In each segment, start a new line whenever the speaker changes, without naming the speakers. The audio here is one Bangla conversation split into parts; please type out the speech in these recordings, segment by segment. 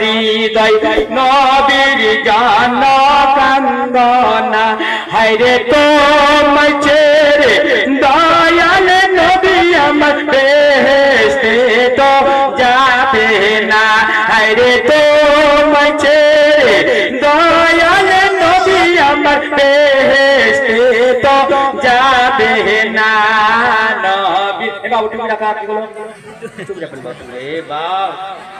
হৃদয় নবীর জান কান্দনা। হায়রে তোমায় ছেড়ে দয়াল নবী আমার বেহেস্তে তো যাবে না। হায়রে তোমায় ছেড়ে দয়াল নবী আমার বেহেস্তে তো যাবে না। নবী এ বাবু, তুমি রাখা কি বলো? তুমি রাখা বাবু।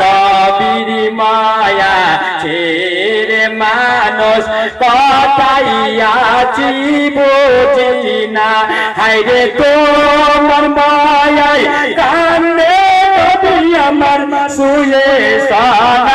নবীর মায়া ছেড়ে মানুষ কথাইয়াছি বুঝি না হাইরে তোমার মায়ায় কান্দে নবী আমার, শুয়ে সানারে মা